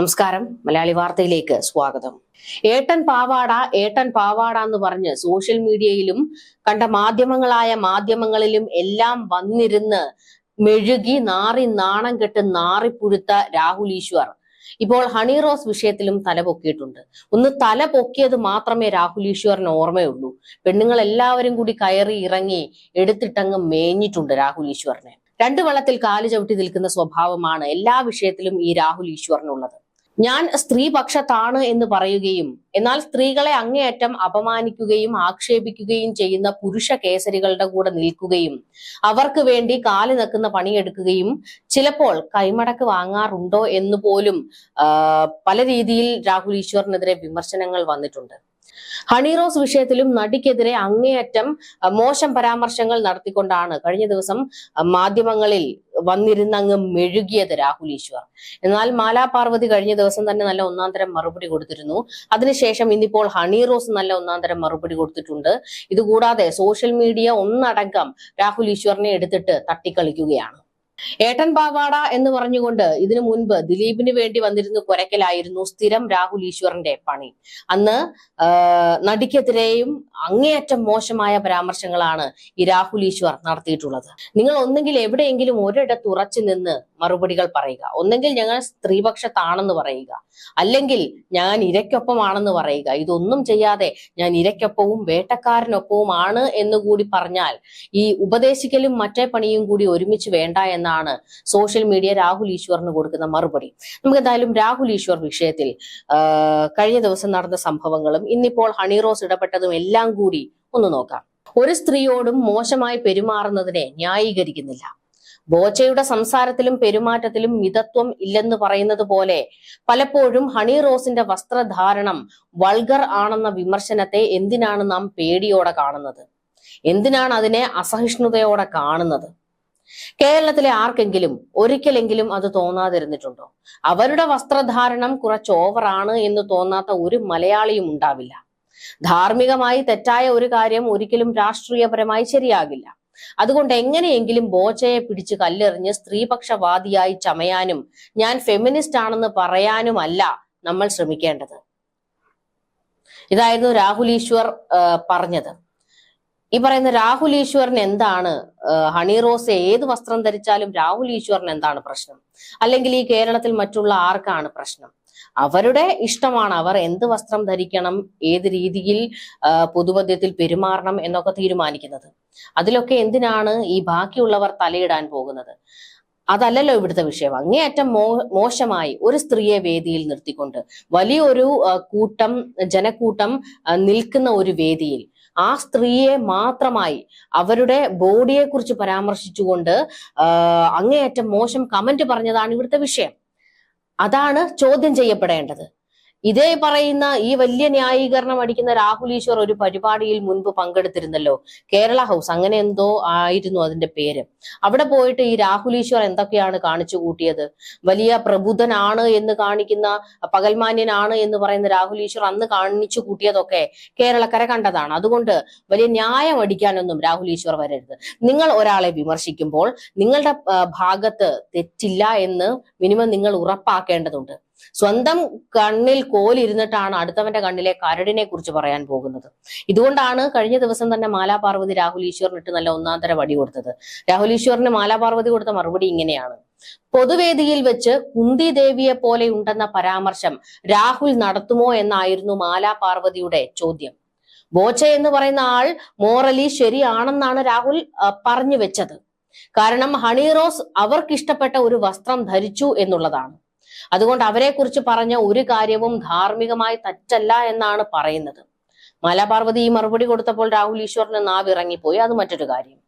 നമസ്കാരം. മലയാളി വാർത്തയിലേക്ക് സ്വാഗതം. ഏട്ടൻ പാവാട ഏട്ടൻ പാവാട എന്ന് പറഞ്ഞ് സോഷ്യൽ മീഡിയയിലും കണ്ട മാധ്യമങ്ങളായ മാധ്യമങ്ങളിലും എല്ലാം വന്നിരുന്ന് മെഴുകി നാറി നാണം കെട്ട് നാറിപ്പുഴുത്ത രാഹുൽ ഈശ്വർ. ഇപ്പോൾ ഹണി റോസ് വിഷയത്തിലും തല പൊക്കിയിട്ടുണ്ട്. ഒന്ന് തല പൊക്കിയത് മാത്രമേ രാഹുൽ ഈശ്വറിന് ഓർമ്മയുള്ളൂ. പെണ്ണുങ്ങൾ എല്ലാവരും കൂടി കയറി ഇറങ്ങി എടുത്തിട്ടങ്ങ് മേഞ്ഞിട്ടുണ്ട് രാഹുൽ ഈശ്വറിനെ. രണ്ട് വള്ളത്തിൽ കാൽ ചവിട്ടി നിൽക്കുന്ന സ്വഭാവമാണ് എല്ലാ വിഷയത്തിലും ഈ രാഹുൽ ഈശ്വറിനുള്ളത്. ഞാൻ സ്ത്രീപക്ഷത്താണ് എന്ന് പറയുകയും എന്നാൽ സ്ത്രീകളെ അങ്ങേയറ്റം അപമാനിക്കുകയും ആക്ഷേപിക്കുകയും ചെയ്യുന്ന പുരുഷ കേസരികളുടെ കൂടെ നിൽക്കുകയും അവർക്ക് വേണ്ടി കാലി നിൽക്കുന്ന പണിയെടുക്കുകയും ചിലപ്പോൾ കൈമടക്ക് വാങ്ങാറുണ്ടോ എന്ന് പോലും പല രീതിയിൽ രാഹുൽ ഈശ്വറിനെതിരെ വിമർശനങ്ങൾ വന്നിട്ടുണ്ട്. ഹണി റോസ് വിഷയത്തിലും നടിക്കെതിരെ അങ്ങേയറ്റം മോശം പരാമർശങ്ങൾ നടത്തിക്കൊണ്ടാണ് കഴിഞ്ഞ ദിവസം മാധ്യമങ്ങളിൽ വന്നിരുന്ന് അങ്ങ് മെഴുകിയത് രാഹുൽ ഈശ്വർ. എന്നാൽ മാലാ പാർവതി കഴിഞ്ഞ ദിവസം തന്നെ നല്ല ഒന്നാം തരം മറുപടി കൊടുത്തിരുന്നു. അതിനുശേഷം ഇന്നിപ്പോൾ ഹണി റോസ് നല്ല ഒന്നാം തരം മറുപടി കൊടുത്തിട്ടുണ്ട്. ഇതുകൂടാതെ സോഷ്യൽ മീഡിയ ഒന്നടങ്കം രാഹുൽ ഈശ്വറിനെ എടുത്തിട്ട് തട്ടിക്കളിക്കുകയാണ്. ഏട്ടൻ പാവാട എന്ന് പറഞ്ഞുകൊണ്ട് ഇതിനു മുൻപ് ദിലീപിന് വേണ്ടി വന്നിരുന്നു കുരക്കലായിരുന്നു സ്ഥിരം രാഹുൽ ഈശ്വറിന്റെ പണി. അന്ന് നടിക്കെതിരെയും അങ്ങേയറ്റം മോശമായ പരാമർശങ്ങളാണ് ഈ രാഹുൽ ഈശ്വർ നടത്തിയിട്ടുള്ളത്. നിങ്ങൾ ഒന്നെങ്കിൽ എവിടെയെങ്കിലും ഒരിടത്ത് ഉറച്ചു നിന്ന് മറുപടികൾ പറയുക. ഒന്നെങ്കിൽ ഞങ്ങൾ സ്ത്രീപക്ഷത്താണെന്ന് പറയുക. അല്ലെങ്കിൽ ഞാൻ ഇരയ്ക്കൊപ്പമാണെന്ന് പറയുക. ഇതൊന്നും ചെയ്യാതെ ഞാൻ ഇരയ്ക്കൊപ്പവും വേട്ടക്കാരനൊപ്പവുമാണ് എന്ന് കൂടി പറഞ്ഞാൽ ഈ ഉപദേശിക്കലും മറ്റേ പണിയും കൂടി ഒരുമിച്ച് വേണ്ട എന്നാണ് സോഷ്യൽ മീഡിയ രാഹുൽ ഈശ്വറിന് കൊടുക്കുന്ന മറുപടി. നമുക്ക് എന്തായാലും രാഹുൽ ഈശ്വർ വിഷയത്തിൽ കഴിഞ്ഞ ദിവസം നടന്ന സംഭവങ്ങളും ഇന്നിപ്പോൾ ഹണി റോസ് ഇടപെട്ടതും എല്ലാം കൂടി ഒന്ന് നോക്കാം. ഒരു സ്ത്രീയോടും മോശമായി പെരുമാറുന്നതിനെ ന്യായീകരിക്കുന്നില്ല. ബോച്ചയുടെ സംസാരത്തിലും പെരുമാറ്റത്തിലും മിതത്വം ഇല്ലെന്ന് പറയുന്നത് പോലെ പലപ്പോഴും ഹണി റോസിന്റെ വസ്ത്രധാരണം വൾഗർ ആണെന്ന വിമർശനത്തെ എന്തിനാണ് നാം പേടിയോടെ കാണുന്നത്? എന്തിനാണ് അതിനെ അസഹിഷ്ണുതയോടെ കാണുന്നത്? കേരളത്തിലെ ആർക്കെങ്കിലും ഒരിക്കലെങ്കിലും അത് തോന്നാതിരുന്നിട്ടുണ്ടോ? അവരുടെ വസ്ത്രധാരണം കുറച്ച് ഓവറാണ് എന്ന് തോന്നാത്ത ഒരു മലയാളിയും ഉണ്ടാവില്ല. ധാർമ്മികമായി തെറ്റായ ഒരു കാര്യം ഒരിക്കലും രാഷ്ട്രീയപരമായി ശരിയാകില്ല. അതുകൊണ്ട് എങ്ങനെയെങ്കിലും ബോച്ചയെ പിടിച്ച് കല്ലെറിഞ്ഞ് സ്ത്രീപക്ഷവാദിയായി ചമയാനും ഞാൻ ഫെമിനിസ്റ്റ് ആണെന്ന് പറയാനുമല്ല നമ്മൾ ശ്രമിക്കേണ്ടത്. ഇതായിരുന്നു രാഹുൽ ഈശ്വർ പറഞ്ഞത്. ഈ പറയുന്ന രാഹുൽ ഈശ്വറിന് എന്താണ് ഹണി റോസ് ഏത് വസ്ത്രം ധരിച്ചാലും രാഹുൽ ഈശ്വറിന് എന്താണ് പ്രശ്നം? അല്ലെങ്കിൽ ഈ കേരളത്തിൽ മറ്റുള്ള ആർക്കാണ് പ്രശ്നം? അവരുടെ ഇഷ്ടമാണ് അവർ എന്ത് വസ്ത്രം ധരിക്കണം ഏത് രീതിയിൽ പൊതുമധ്യത്തിൽ പെരുമാറണം എന്നൊക്കെ തീരുമാനിക്കുന്നത്. അതിലൊക്കെ എന്തിനാണ് ഈ ബാക്കിയുള്ളവർ തലയിടാൻ പോകുന്നത്? അതല്ലല്ലോ ഇവിടുത്തെ വിഷയം. അങ്ങേയറ്റം മോ മോശമായി ഒരു സ്ത്രീയെ വേദിയിൽ നിർത്തിക്കൊണ്ട് വലിയൊരു കൂട്ടം ജനക്കൂട്ടം നിൽക്കുന്ന ഒരു വേദിയിൽ ആ സ്ത്രീയെ മാത്രമായി അവരുടെ ബോഡിയെ കുറിച്ച് പരാമർശിച്ചുകൊണ്ട് അങ്ങേയറ്റം മോശം കമന്റ് പറഞ്ഞതാണ് ഇവിടുത്തെ വിഷയം. അതാണ് ചോദ്യം ചെയ്യപ്പെടേണ്ടത്. ഇതേ പറയുന്ന ഈ വലിയ ന്യായീകരണം അടിക്കുന്ന രാഹുൽ ഈശ്വർ ഒരു പരിപാടിയിൽ മുൻപ് പങ്കെടുത്തിരുന്നല്ലോ. കേരള ഹൗസ് അങ്ങനെ എന്തോ ആയിരുന്നു അതിന്റെ പേര്. അവിടെ പോയിട്ട് ഈ രാഹുൽ ഈശ്വർ എന്തൊക്കെയാണ് കാണിച്ചു കൂട്ടിയത്? വലിയ പ്രബുദ്ധനാണ് എന്ന് കാണിക്കുന്ന പകൽമാന്യനാണ് എന്ന് പറയുന്ന രാഹുൽ ഈശ്വർ അന്ന് കാണിച്ചു കൂട്ടിയതൊക്കെ കേരളക്കര കണ്ടതാണ്. അതുകൊണ്ട് വലിയ ന്യായം അടിക്കാനൊന്നും രാഹുൽ ഈശ്വർ വരരുത്. നിങ്ങൾ ഒരാളെ വിമർശിക്കുമ്പോൾ നിങ്ങളുടെ ഭാഗത്ത് തെറ്റില്ല എന്ന് മിനിമം നിങ്ങൾ ഉറപ്പാക്കേണ്ടതുണ്ട്. സ്വന്തം കണ്ണിൽ കോലിരുന്നിട്ടാണ് അടുത്തവന്റെ കണ്ണിലെ കരടിനെ കുറിച്ച് പറയാൻ പോകുന്നത്. ഇതുകൊണ്ടാണ് കഴിഞ്ഞ ദിവസം തന്നെ മാലാ പാർവതി രാഹുൽ ഈശ്വറിനിട്ട് നല്ല ഒന്നാന്തര വടി കൊടുത്തത്. രാഹുൽ ഈശ്വറിന് മാലാ പാർവതി കൊടുത്ത മറുപടി ഇങ്ങനെയാണ്. പൊതുവേദിയിൽ വെച്ച് കുന്തി ദേവിയെ പോലെ ഉണ്ടെന്ന പരാമർശം രാഹുൽ നടത്തുമോ എന്നായിരുന്നു മാലാ പാർവതിയുടെ ചോദ്യം. ബോച്ച എന്ന് പറയുന്ന ആൾ മോറലി ശരിയാണെന്നാണ് രാഹുൽ പറഞ്ഞു വെച്ചത്. കാരണം ഹണി റോസ് അവർക്കിഷ്ടപ്പെട്ട ഒരു വസ്ത്രം ധരിച്ചു എന്നുള്ളതാണ്. അതുകൊണ്ട് അവരെ കുറിച്ച് പറഞ്ഞ ഒരു കാര്യവും ധാർമ്മികമായി തെറ്റല്ല എന്നാണ് പറയുന്നത്. മാലാപാർവതി ഈ മറുപടി കൊടുത്തപ്പോൾ രാഹുൽ ഈശ്വറിന് നാവ് ഇറങ്ങിപ്പോയി അത് മറ്റൊരു കാര്യം.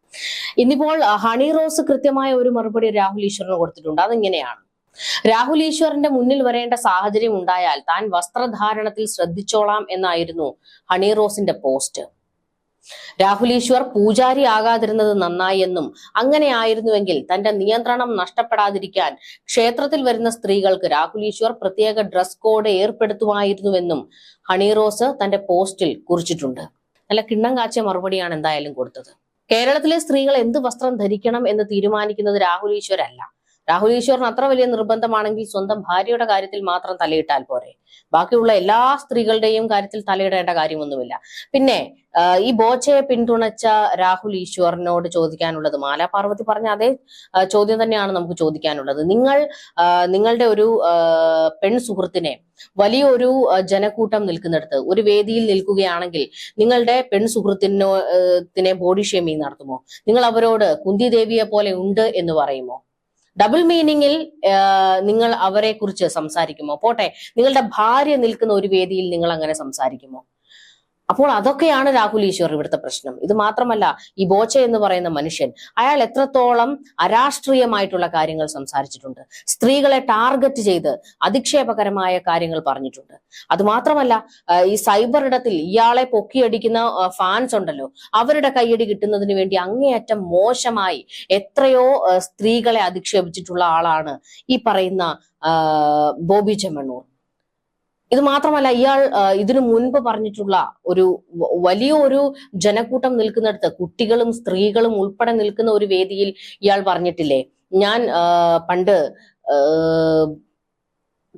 ഇന്നിപ്പോൾ ഹണി റോസ് കൃത്യമായ ഒരു മറുപടി രാഹുൽ ഈശ്വറിന് കൊടുത്തിട്ടുണ്ട്. അതിങ്ങനെയാണ്. രാഹുൽ ഈശ്വറിന്റെ മുന്നിൽ വരേണ്ട സാഹചര്യം ഉണ്ടായാൽ താൻ വസ്ത്രധാരണത്തിൽ ശ്രദ്ധിച്ചോളാം എന്നായിരുന്നു ഹണി റോസിന്റെ പോസ്റ്റ്. രാഹുൽ ഈശ്വർ പൂജാരി ആകാതിരുന്നത് നന്നായി എന്നും അങ്ങനെ ആയിരുന്നുവെങ്കിൽ തന്റെ നിയന്ത്രണം നഷ്ടപ്പെടാതിരിക്കാൻ ക്ഷേത്രത്തിൽ വരുന്ന സ്ത്രീകൾക്ക് രാഹുൽ ഈശ്വർ പ്രത്യേക ഡ്രസ് കോഡ് ഏർപ്പെടുത്തുമായിരുന്നുവെന്നും ഹണി റോസ് തന്റെ പോസ്റ്റിൽ കുറിച്ചിട്ടുണ്ട്. നല്ല കിണ്ണം കാച്ചിയ മറുപടിയാണ് എന്തായാലും കൊടുത്തത്. കേരളത്തിലെ സ്ത്രീകൾ എന്ത് വസ്ത്രം ധരിക്കണം എന്ന് തീരുമാനിക്കുന്നത് രാഹുൽ ഈശ്വർ അല്ല രാഹുൽ ഈശ്വറിന് അത്ര വലിയ നിർബന്ധമാണെങ്കിൽ സ്വന്തം ഭാര്യയുടെ കാര്യത്തിൽ മാത്രം തലയിട്ടാൽ പോരെ. ബാക്കിയുള്ള എല്ലാ സ്ത്രീകളുടെയും കാര്യത്തിൽ തലയിടേണ്ട കാര്യമൊന്നുമില്ല. പിന്നെ ഈ ബോച്ചയെ പിന്തുണച്ച രാഹുൽ ഈശ്വറിനോട് ചോദിക്കാനുള്ളത് മാലാ പാർവതി പറഞ്ഞ അതേ ചോദ്യം തന്നെയാണ് നമുക്ക് ചോദിക്കാനുള്ളത്. നിങ്ങൾ നിങ്ങളുടെ ഒരു പെൺ സുഹൃത്തിനെ വലിയൊരു ജനക്കൂട്ടം നിൽക്കുന്നിടത്ത് ഒരു വേദിയിൽ നിൽക്കുകയാണെങ്കിൽ നിങ്ങളുടെ പെൺ സുഹൃത്തിനോ ത്തിനെ ബോഡി ഷേമിങ് നടത്തുമോ? നിങ്ങൾ അവരോട് കുന്തി ദേവിയെ പോലെ ഉണ്ട് എന്ന് പറയുമോ? ഡബിൾ മീനിങ്ങിൽ നിങ്ങൾ അവരെ കുറിച്ച് സംസാരിക്കുമോ? പോട്ടെ നിങ്ങളുടെ ഭാര്യ നിൽക്കുന്ന ഒരു വേദിയിൽ നിങ്ങൾ അങ്ങനെ സംസാരിക്കുമോ? അപ്പോൾ അതൊക്കെയാണ് രാഹുൽ ഈശ്വർ ഇവിടുത്തെ പ്രശ്നം. ഇത് മാത്രമല്ല ഈ ബോച്ച എന്ന് പറയുന്ന മനുഷ്യൻ അയാൾ എത്രത്തോളം അരാഷ്ട്രീയമായിട്ടുള്ള കാര്യങ്ങൾ സംസാരിച്ചിട്ടുണ്ട്. സ്ത്രീകളെ ടാർഗറ്റ് ചെയ്ത് അധിക്ഷേപകരമായ കാര്യങ്ങൾ പറഞ്ഞിട്ടുണ്ട്. അതുമാത്രമല്ല ഈ സൈബർ ഇടത്തിൽ ഇയാളെ പൊക്കിയടിക്കുന്ന ഫാൻസ് ഉണ്ടല്ലോ അവരുടെ കൈയടി കിട്ടുന്നതിന് വേണ്ടി അങ്ങേയറ്റം മോശമായി എത്രയോ സ്ത്രീകളെ അധിക്ഷേപിച്ചിട്ടുള്ള ആളാണ് ഈ പറയുന്ന ബോബി ചെമ്മണ്ണൂർ. ഇത് മാത്രമല്ല ഇയാൾ ഇതിനു മുൻപ് പറഞ്ഞിട്ടുള്ള ഒരു വലിയ ഒരു ജനക്കൂട്ടം നിൽക്കുന്നിടത്ത് കുട്ടികളും സ്ത്രീകളും ഉൾപ്പെടെ നിൽക്കുന്ന ഒരു വേദിയിൽ ഇയാൾ പറഞ്ഞിട്ടില്ലേ? ഞാൻ പണ്ട്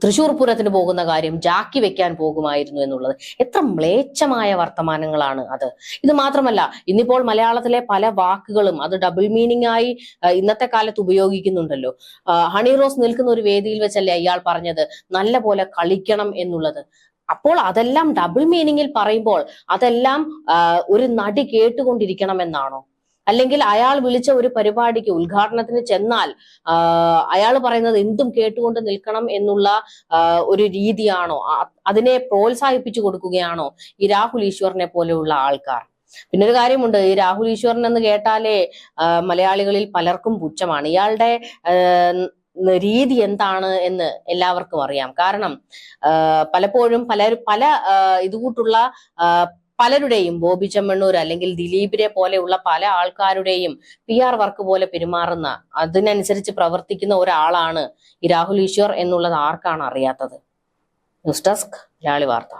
തൃശൂർ പൂരത്തിന് പോകുന്ന കാര്യം ജാക്കി വെക്കാൻ പോകുമായിരുന്നു എന്നുള്ളത്. എത്ര മ്ലേച്ഛമായ വർത്തമാനങ്ങളാണ് അത്. ഇത് മാത്രമല്ല ഇന്നിപ്പോൾ മലയാളത്തിലെ പല വാക്കുകളും അത് ഡബിൾ മീനിങ് ആയി ഇന്നത്തെ കാലത്ത് ഉപയോഗിക്കുന്നുണ്ടല്ലോ. ഹണി റോസ് നിൽക്കുന്ന ഒരു വേദിയിൽ വെച്ചല്ലേ അയാൾ പറഞ്ഞത്? നല്ല പോലെ കളിക്കണം എന്നുള്ളത്. അപ്പോൾ അതെല്ലാം ഡബിൾ മീനിങ്ങിൽ പറയുമ്പോൾ അതെല്ലാം ഒരു നടി കേട്ടുകൊണ്ടിരിക്കണം എന്നാണോ? അല്ലെങ്കിൽ അയാൾ വിളിച്ച ഒരു പരിപാടിക്ക് ഉദ്ഘാടനത്തിന് ചെന്നാൽ അയാൾ പറയുന്നത് എന്തും കേട്ടുകൊണ്ട് നിൽക്കണം എന്നുള്ള ഒരു രീതിയാണോ? അതിനെ പ്രോത്സാഹിപ്പിച്ചു കൊടുക്കുകയാണോ ഈ രാഹുൽ ഈശ്വറിനെ പോലെയുള്ള ആൾക്കാർ? പിന്നെ ഒരു കാര്യമുണ്ട് ഈ രാഹുൽ ഈശ്വരൻ എന്ന് കേട്ടാലേ മലയാളികളിൽ പലർക്കും പുച്ഛമാണ്. ഇയാളുടെ രീതി എന്താണ് എന്ന് എല്ലാവർക്കും അറിയാം. കാരണം പലപ്പോഴും പല പല ഇതുകൂട്ടുള്ള പലരുടെയും ബോബി ചെമ്മണ്ണൂർ അല്ലെങ്കിൽ ദിലീപിനെ പോലെയുള്ള പല ആൾക്കാരുടെയും പി ആർ വർക്ക് പോലെ പെരുമാറുന്ന അതിനനുസരിച്ച് പ്രവർത്തിക്കുന്ന ഒരാളാണ് ഈ രാഹുൽ ഈശ്വർ എന്നുള്ളത് ആർക്കാണ് അറിയാത്തത്? ന്യൂസ് ഡെസ്ക് മലയാളി വാർത്ത.